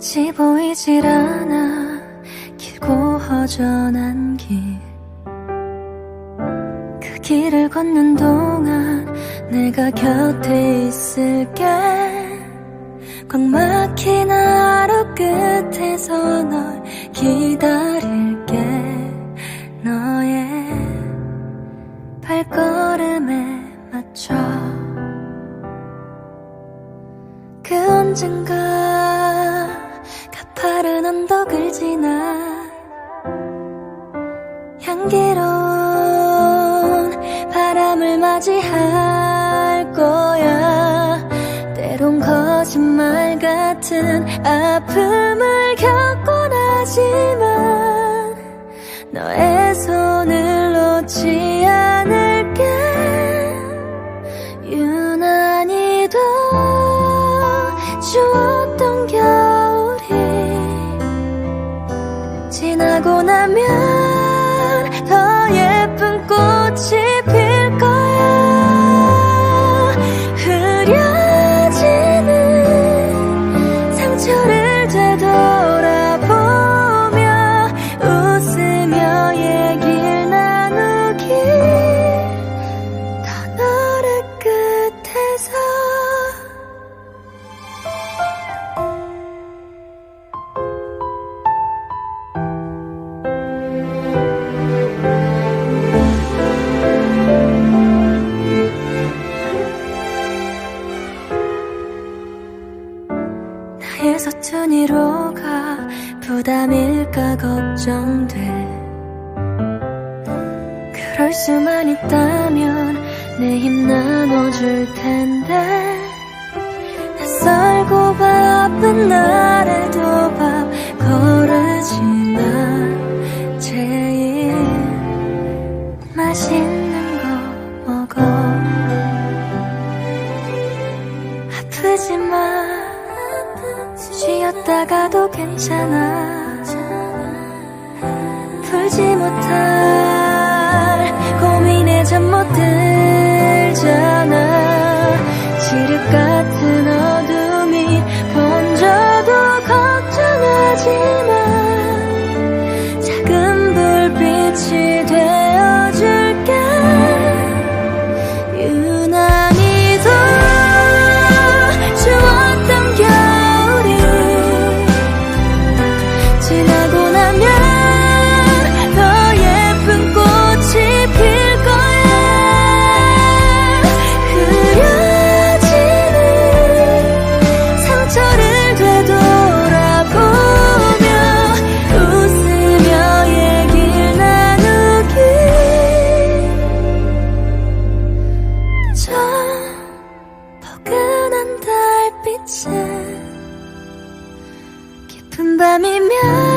끝이 보이질 않아 길고 허전한 길. 그 길을 걷는 동안 내가 곁에 있을게. 꽉 막힌 하루 끝에서 널 기다릴게. 너의 발걸음에 맞춰. 그 언젠가 가파른 언덕을 지나 향기로운 바람을 맞이할 거야. 때론 거짓말 같은 아픔을 겪곤 하지만 너의 지나고 나면 더 예쁜 꽃이 필 나의 서툰 이로 가. 부담일까 걱정돼. 그럴 수만 있다면 내 힘 나눠줄 텐데. 낯설고 바쁜 날에도 밥 거르지 마 제일 맛있는 쉬었다가도 괜찮아. 풀지 못할 고민에 잠못 들자 포근한 달빛에 깊은 밤이면